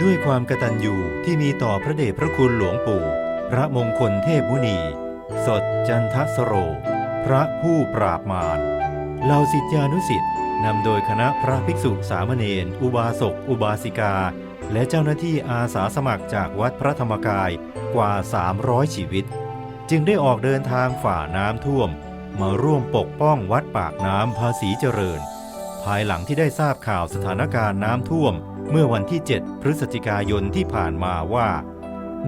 ด้วยความกตัญญูที่มีต่อพระเดชพระคุณหลวงปู่ พระมงคลเทพมุนี สดจันทสโร พระผู้ปราบมารเหล่าสิทธิานุสิทธิ์นำโดยคณะพระภิกษุสามเณรอุบาสก อุบาสิกา และเจ้าหน้าที่อาสาสมัครจากวัดพระธรรมกายกว่า 300 ชีวิต จึงได้ออกเดินทางฝ่าน้ำท่วม มาร่วมปกป้องวัดปากน้ำภาษีเจริญ ภายหลังที่ได้ทราบข่าวสถานการณ์น้ำท่วม เมื่อวันที่ 7 พฤศจิกายนที่ผ่านมาว่า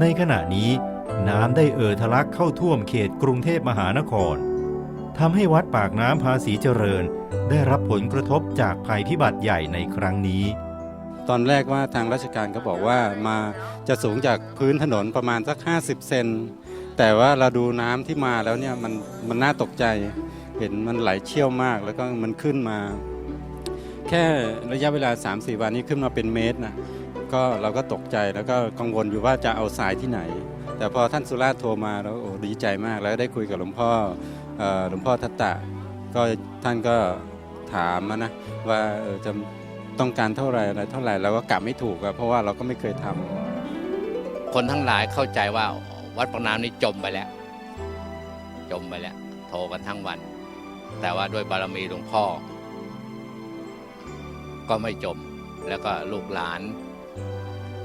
ในขณะนี้น้ำได้เอ่อทะลักเข้าท่วมเขตกรุงเทพมหานครทำให้วัดปากน้ำภาษีเจริญ ได้รับผลกระทบจากภัยพิบัติใหญ่ในครั้งนี้ ตอนแรกว่าทางราชการก็บอกว่ามาจะสูงจากพื้นถนนประมาณสัก 50 เซนแต่ว่าเราดูน้ำที่มาแล้วเนี่ยมันมันน่าตกใจ เห็นมันไหลเชี่ยวมากแล้วก็มันขึ้นมา แค่ระยะเวลา 3-4 วันนี้ขึ้นมาเป็นเมตรนะก็เราก็ตกใจแล้วก็กังวลอยู่ว่าจะเอาสายที่ไหน แต่พอท่านสุราศ์โทรมาแล้วโอ้ดีใจมากแล้วได้คุยกับหลวงพ่อหลวงพ่อทัตตะ ก็ท่านก็ถามมานะว่าจะต้องการเท่าไหร่อะไรเท่าไหร่เราก็กลับไม่ถูกอะเพราะว่าเราก็ไม่เคยทำคนทั้งหลายเข้าใจว่าวัดปากน้ำนี่จมไปแล้ว จมไปแล้ว โทรกันทั้งวัน แต่ว่าด้วยบารมีหลวงพ่อ ก็ไม่จม แล้วก็ลูกหลาน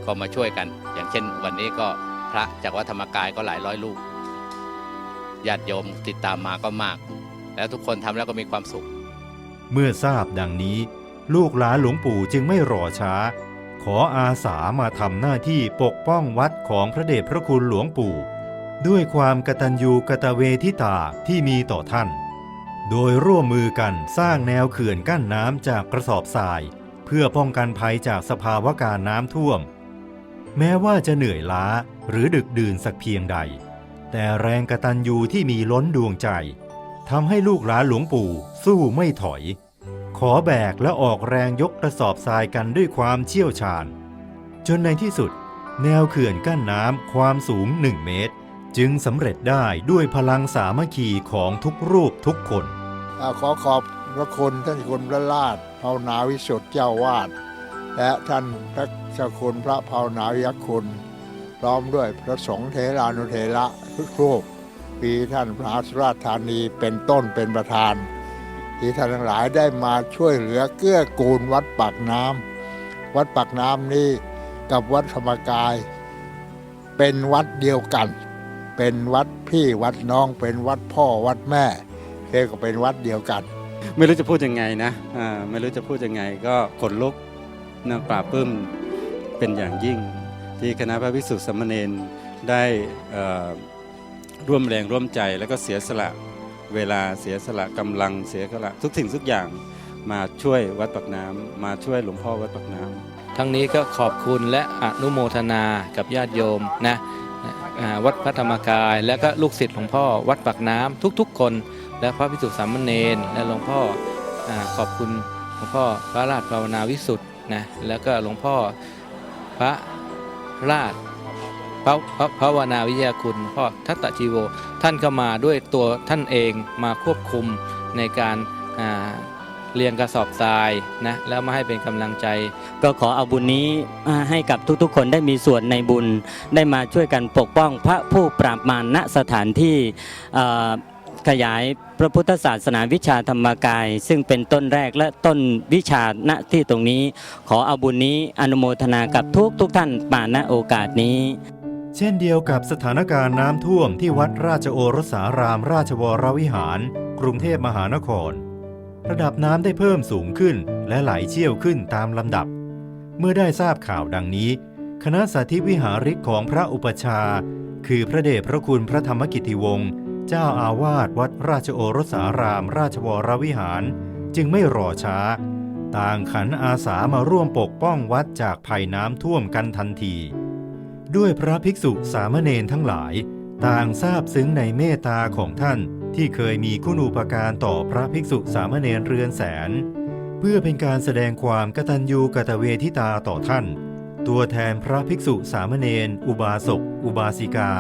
ก็มาช่วยกัน อย่างเช่น วันนี้ก็พระจากวัดธรรมกายก็หลายร้อยลูกญาติโยมติดตามมาก็มาก แล้วทุกคนทำแล้วก็มีความสุข เมื่อทราบดังนี้ ลูกหลานหลวงปู่จึงไม่รอช้า ขออาสามาทำหน้าที่ปกป้องวัดของพระเดชพระคุณหลวงปู่ ด้วยความกตัญญูกตเวทิตาที่มีต่อท่าน โดยร่วมมือกันสร้างแนวเขื่อนกั้นน้ำจากกระสอบทราย เพื่อป้องกันภัยจากสภาวะการน้ำท่วม แม้ว่าจะเหนื่อยล้าหรือดึกดื่นสักเพียงใด แต่แรงกระตัญญูที่มีล้นดวงใจทำให้ลูกหลานหลวงปู่สู้ไม่ถอย ขอแบกและออกแรงยกกระสอบทรายกันด้วยความเชี่ยวชาญ จนในที่สุด แนวเขื่อนกั้นน้ำความสูง 1 เมตร จึงสำเร็จได้ด้วยพลังสามัคคีของทุกรูปทุกคน ขอขอบพระคุณท่านคุณพระราชภาวนาวิสุทธิเจ้าวาด และท่านพระเจ้าคุณพระภาวนาวิยคุณ พร้อมด้วยพระสงฆ์เทรานุเทระทุกรูปปีท่านพระสุราธานีเป็นต้นเป็นประธาน ที่ท่านทั้งหลายได้มาช่วยเหลือเกื้อกูลวัดปากน้ำวัดปากน้ำนี้กับวัดธรรมกาย เป็นวัดเดียวกัน เป็นวัดพี่วัดน้องเป็นวัดพ่อวัดแม่ เรียกว่าเป็นวัดเดียวกัน ไม่รู้จะพูดยังไงนะอ่าไม่รู้จะพูดยังไงก็ขนลุกนะปราบปลื้มเป็นอย่างยิ่ง ที่คณะพระภิกษุสามเณรได้เอ่อร่วมแรงร่วมใจแล้วก็เสียสละเวลาเสียสละกำลังเสียสละทุกสิ่งทุกอย่างมาช่วยวัดปักน้ำมาช่วยหลวงพ่อวัดปักน้ำทั้งนี้ก็ขอบคุณและอนุโมทนากับญาติโยมนะอ่าวัดพระธรรมกาย และก็ลูกศิษย์หลวงพ่อวัดปากน้ำทุกๆคน และพระพิสุทธิสามเณรและหลวงพ่ออขอบคุณหลวงพ่อพระราชภาวนาวิสุทธ์นะแล้วก็หลวงพ่อพระราชพระพระภาวนาวิทยาคุณพ่อทัตตจีโว ท่านก็มาด้วยตัวท่านเองมาควบคุมในการเรียงกระสอบทรายนะแล้วมาให้เป็นกำลังใจ ก็ขอเอาบุญนี้ให้กับทุกๆ คนได้มีส่วนในบุญได้มาช่วยกันปกป้องพระผู้ปราบมารณสถานที่ ขยายพระพุทธศาสนาวิชาธรรมกาย ซึ่งเป็นต้นแรกและต้นวิชาณที่ตรงนี้ ขอเอาบุญนี้อนุโมทนากับทุกทุกท่านมาณโอกาสนี้ เช่นเดียวกับสถานการณ์น้ำท่วมที่วัดราชโอรสารามราชวรวิหาร กรุงเทพมหานคร ระดับน้ำได้เพิ่มสูงขึ้นและไหลเชี่ยวขึ้นตามลำดับ เมื่อได้ทราบข่าวดังนี้ คณะสาธิวิหาริกของพระอุปชา คือพระเดชพระคุณพระธรรมกิติวงศ์ เจ้าอาวาสวัดราชโอรสารามราชวรวิหาร จึงไม่รอช้า ต่างขันอาสามาร่วมปกป้องวัดจากภัยน้ำท่วมกันทันที ด้วยพระภิกษุสามเณรทั้งหลาย ต่างทราบซึ้งในเมตตาของท่านที่เคยมีคุณูปการต่อพระภิกษุสามเณรเรือนแสน เพื่อเป็นการแสดงความกตัญญูกตเวทิตาต่อท่าน ตัวแทนพระภิกษุสามเณรอุบาสก อุบาสิกา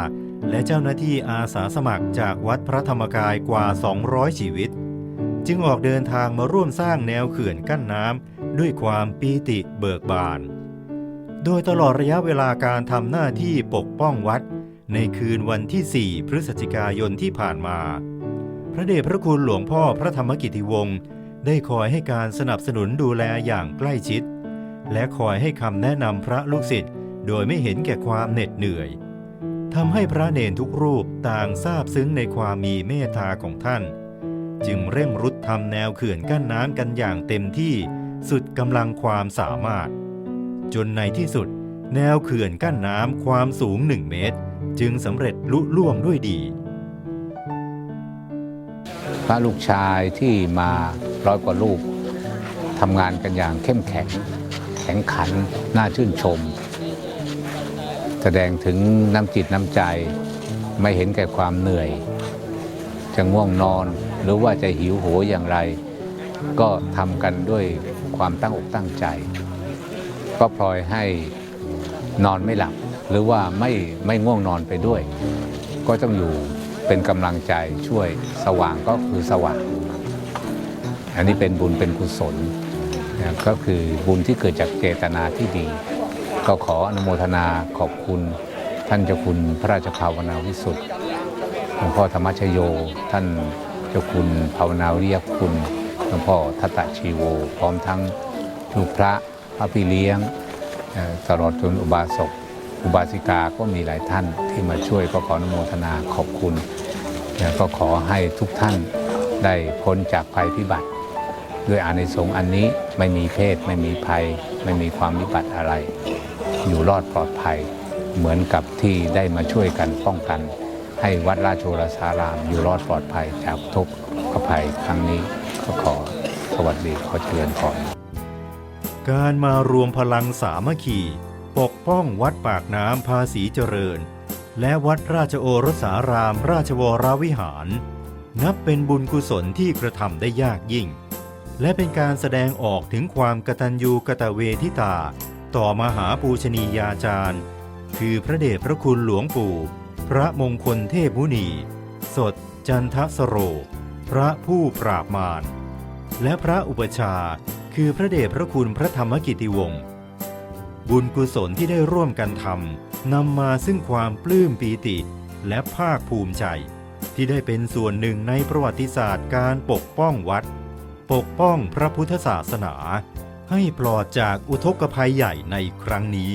และเจ้าหน้าที่อาสาสมัครจากวัดพระธรรมกายกว่า 200 ชีวิต จึงออกเดินทางมาร่วมสร้างแนวเขื่อนกั้นน้ำด้วยความปีติเบิกบาน โดยตลอดระยะเวลาการทำหน้าที่ปกป้องวัด ในคืนวันที่ 4 พฤศจิกายนที่ผ่านมา พระเดชพระคุณหลวงพ่อพระธรรมกิติวงศ์ได้คอยให้การสนับสนุนดูแลอย่างใกล้ชิด และคอยให้คำแนะนำพระลูกศิษย์โดยไม่เห็นแก่ความเหน็ดเหนื่อย ทำให้พระเนนทุกรูปต่างทราบซึ้งในความมีเมตตาของท่าน จึงเร่งรุดทำแนวเขื่อนกั้นน้ำกันอย่างเต็มที่สุดกำลังความสามารถ จนในที่สุด แนวเขื่อนกั้นน้ำความสูง1เมตร จึงสำเร็จลุล่วงด้วยดี พระลูกชายที่มาร้อยกว่าลูกทำงานกันอย่างเข้มแข็ง แข็งขันน่าชื่นชม แสดงถึงน้ำจิตน้ำใจ ไม่เห็นแก่ความเหนื่อย จะง่วงนอนหรือว่าจะหิวโหยอย่างไร ก็ทำกันด้วยความตั้งอกตั้งใจ ก็พลอยให้นอนไม่หลับ หรือว่าไม่ไม่ง่วงนอนไปด้วย ก็ต้องอยู่เป็นกำลังใจช่วยสว่างก็คือสว่าง อันนี้เป็นบุญเป็นกุศลก็คือบุญที่เกิดจากเจตนาที่ดี ก็ขออนุโมทนาขอบคุณท่านเจ้าคุณพระราชภาวนาวิสุทธิ์หลวงพ่อธรรมชโย ท่านเจ้าคุณภาวนาวิริยคุณหลวงพ่อทัตตะชีโว พร้อมทั้งลูกพระพระพี่เลี้ยงตลอดจนอุบาสกอุบาสิกาก็มีหลายท่านที่มาช่วยก็ขออนุโมทนาขอบคุณแล้วก็ขอให้ทุกท่านได้พ้นจากภัยพิบัติ ด้วยอานิสงส์อันนี้ไม่มีเพศไม่มีภัย ไม่มีความวิบัติอะไร อยู่รอดปลอดภัย เหมือนกับที่ได้มาช่วยกันป้องกัน ให้วัดราชโอรสาราม อยู่รอดปลอดภัยจากทุกข์ภัยครั้งนี้ก็ขอสวัสดีขอเจริญพรการมารวมพลังสามัคคีปกป้องวัดปากน้ำภาษีเจริญ และวัดราชโอรสารามราชวรวิหาร นับเป็นบุญกุศลที่กระทำได้ยากยิ่ง และเป็นการแสดงออกถึงความกตัญญูกตเวทิตา ต่อมหาปูชนียาจารย์ คือพระเดชพระคุณหลวงปู่ พระมงคลเทพมุนี สดจันทสโร พระผู้ปราบมาร และพระอุปชาคือพระเดชพระคุณพระธรรมกิติวงศ์บุญกุศลที่ได้ร่วมกันทำนำมาซึ่งความปลื้มปีติและภาคภูมิใจ ที่ได้เป็นส่วนหนึ่งในประวัติศาสตร์การปกป้องวัด ปกป้องพระพุทธศาสนา ให้ปลอดจากอุทกภัยใหญ่ในครั้งนี้